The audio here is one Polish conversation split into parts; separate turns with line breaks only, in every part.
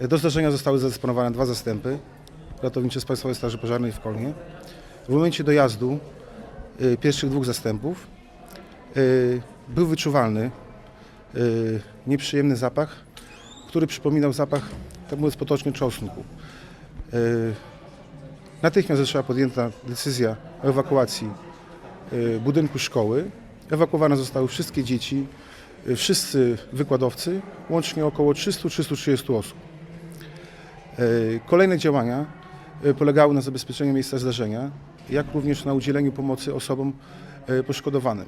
Do zdarzenia zostały zadysponowane dwa zastępy ratownicze z Państwowej Straży Pożarnej w Kolnie. W momencie dojazdu y, pierwszych dwóch zastępów y, był wyczuwalny y, nieprzyjemny zapach, który przypominał zapach, tak mówiąc potocznie, czosnku. Natychmiast została podjęta decyzja o ewakuacji budynku szkoły. Ewakuowane zostały wszystkie dzieci, wszyscy wykładowcy, łącznie około 300-330 osób. Y, Kolejne działania y, polegały na zabezpieczeniu miejsca zdarzenia, jak również na udzieleniu pomocy osobom y, poszkodowanym.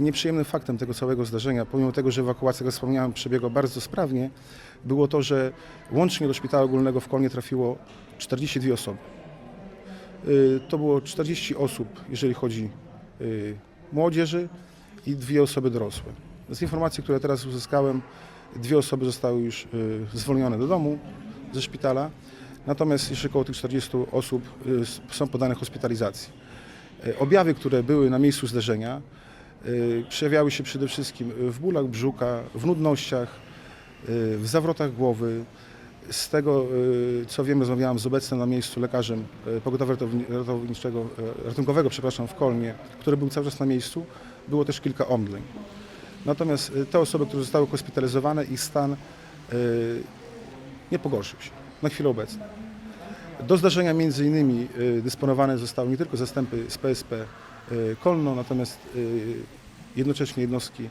Nieprzyjemnym faktem tego całego zdarzenia, pomimo tego, że ewakuacja, jak wspomniałem, przebiegła bardzo sprawnie, było to, że łącznie do szpitala ogólnego w Kolnie trafiło 42 osoby. To było 40 osób, jeżeli chodzi młodzieży i dwie osoby dorosłe. Z informacji, które teraz uzyskałem, dwie osoby zostały już zwolnione do domu ze szpitala, natomiast jeszcze około tych 40 osób y, są podane hospitalizacji. Y, Objawy, które były na miejscu zdarzenia, y, przejawiały się przede wszystkim w bólach brzucha, w nudnościach, w zawrotach głowy. Z tego, co wiem, rozmawiałam z obecnym na miejscu lekarzem pogotowia ratunkowego, przepraszam, w Kolnie, który był cały czas na miejscu. Było też kilka omdleń. Natomiast te osoby, które zostały hospitalizowane, ich stan nie pogorszył się na chwilę obecną. Do zdarzenia między innymi y, dysponowane zostały nie tylko zastępy z PSP y, Kolno, natomiast y, jednocześnie jednostki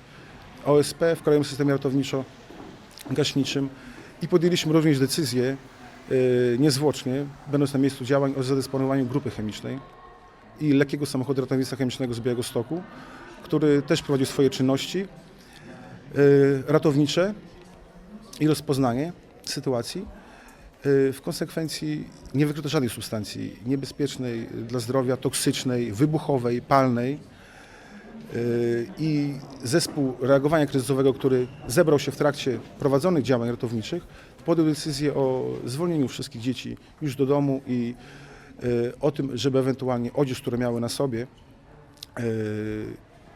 OSP w Krajowym Systemie Ratowniczo-Gaśniczym i podjęliśmy również decyzję niezwłocznie, będąc na miejscu działań o zadysponowaniu grupy chemicznej i lekkiego samochodu ratownictwa chemicznego z Białego Stoku, który też prowadził swoje czynności ratownicze i rozpoznanie sytuacji. Y, W konsekwencji nie wykryto żadnej substancji niebezpiecznej dla zdrowia, toksycznej, wybuchowej, palnej. Y, I zespół reagowania kryzysowego, który zebrał się w trakcie prowadzonych działań ratowniczych, podjął decyzję o zwolnieniu wszystkich dzieci już do domu i y, o tym, żeby ewentualnie odzież, które miały na sobie,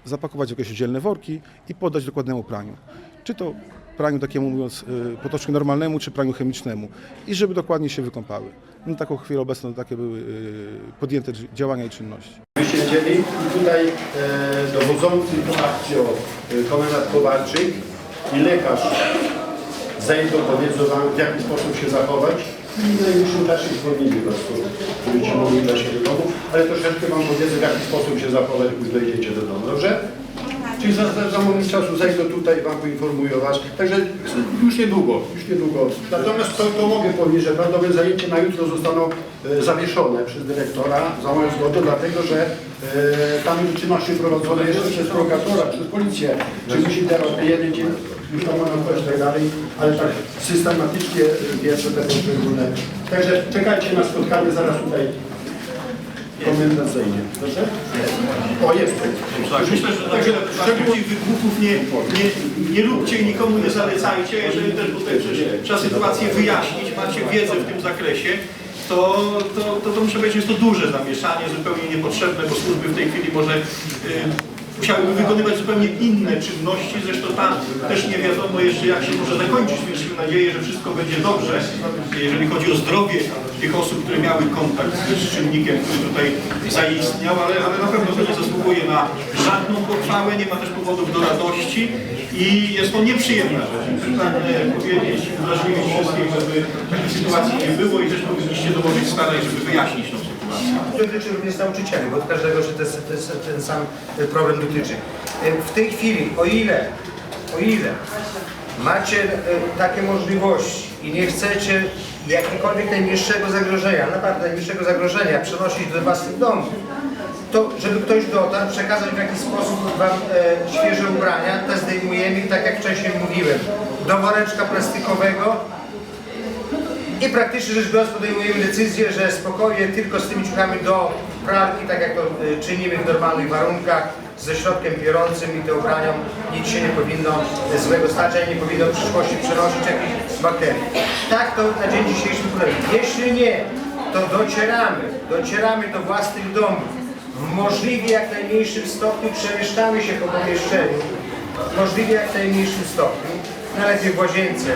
zapakować w jakieś oddzielne worki i poddać dokładnemu praniu. Czy to praniu takiemu mówiąc y, potocznie normalnemu, czy praniu chemicznemu i żeby dokładnie się wykąpały. No, taką chwilę obecną takie były y, podjęte działania i czynności.
Siedzieli i tutaj e, dowodzący tą akcją e, komendant Kowalczyk i lekarz zejdą, powiedzą wam w jaki sposób się zachować i najbliższym czasie zwolnili was, będziecie mogli wejść do domu, ale troszeczkę wam powiedzą w jaki sposób się zachować, gdy dojdziecie do domu, dobrze? Czyli za, za, za moment czasu zejdą tutaj i wam poinformują was. Także już niedługo, już niedługo. Natomiast to, to mogę powiedzieć, że prawdopodobnie zajęcia na jutro zostaną e, zawieszone przez dyrektora za moją zgodą, dlatego że e, tam czynności prowadzone jeszcze przez prokuratora, przez policję. Czy musi teraz jeden dzień już tam mają też tak dalej, ale tak systematycznie e, pierwsze te poszczególne. Także czekajcie na spotkanie zaraz tutaj. Komendant zejdzie. Proszę? O, jest.
Tak, myślę, że także takich wybuchów nie, nie, nie róbcie i nikomu nie zalecajcie, jeżeli też tutaj przecież trzeba sytuację wyjaśnić, macie wiedzę w tym zakresie, to, to, to, to muszę powiedzieć, jest to duże zamieszanie, zupełnie niepotrzebne, bo służby w tej chwili może y, musiałyby wykonywać zupełnie inne czynności, zresztą tam też nie wiadomo jeszcze jak się może zakończyć, miejmy nadzieję, że wszystko będzie dobrze, jeżeli chodzi o zdrowie tych osób, które miały kontakt z czynnikiem, który tutaj zaistniał, ale, ale na pewno to nie zasługuje na żadną pochwałę, nie ma też powodów do radości i jest to nieprzyjemna rzecz. Powiedzieć, uważliwić wszystkich, żeby takiej sytuacji nie było i też powinniście dołożyć starań, żeby wyjaśnić sytuację.
dotyczy również nauczycieli, bo każdego się ten, sam problem dotyczy. W tej chwili, o ile, o ile macie e, takie możliwości i nie chcecie jakiegokolwiek najmniejszego zagrożenia, naprawdę najmniejszego zagrożenia przenosić do własnych domów, to żeby ktoś dotarł, przekazać w jakiś sposób Wam e, świeże ubrania, te zdejmujemy i tak jak wcześniej mówiłem, do woreczka plastikowego i praktycznie rzecz biorąc podejmujemy decyzję, że spokojnie tylko z tymi ciuchami do pralki, tak jak to y, czynimy w normalnych warunkach, ze środkiem pierącym i te ubraniom nic się nie powinno y, złego stać, a nie powinno w przyszłości przenosić jakichś bakterii. Tak to na dzień dzisiejszy wygląda. Jeśli nie, to docieramy, docieramy do własnych domów. W możliwie jak najmniejszym stopniu przemieszczamy się po pomieszczeniu, możliwie jak najmniejszym stopniu, najlepiej w łazience,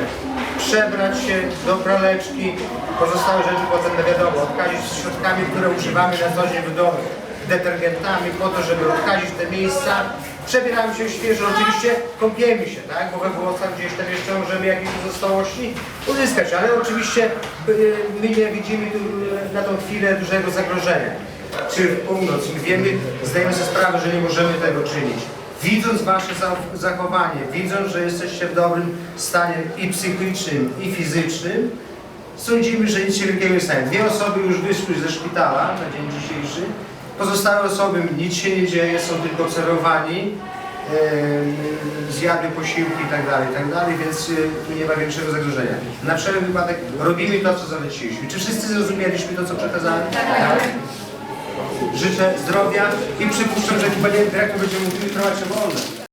przebrać się do praleczki, pozostałe rzeczy potem no wiadomo, odkazić środkami, które używamy na co dzień w domu, detergentami po to, żeby odkazić te miejsca. Przebieramy się świeżo, oczywiście kąpiemy się, tak? bo we włosach gdzieś tam jeszcze możemy jakieś pozostałości uzyskać, ale oczywiście y, my nie widzimy y, na tą chwilę dużego zagrożenia. Czy w północ, my wiemy, zdajemy sobie sprawę, że nie możemy tego czynić. Widząc Wasze za- zachowanie, widząc, że jesteście w dobrym stanie i psychicznym, i fizycznym, sądzimy, że nic się wielkiego nie stanie. Dwie osoby już wyszły ze szpitala na dzień dzisiejszy. Pozostałe osoby nic się nie dzieje, są tylko obserwowani, e, zjadły posiłki i tak dalej, i tak dalej, więc e, tu nie ma większego zagrożenia. Na wszelki wypadek robimy to, co zaleciliśmy. Czy wszyscy zrozumieliśmy to, co przekazałem? Tak. Życzę zdrowia i przypuszczam, że Panie Dyrektor będzie mógł trwać wolne.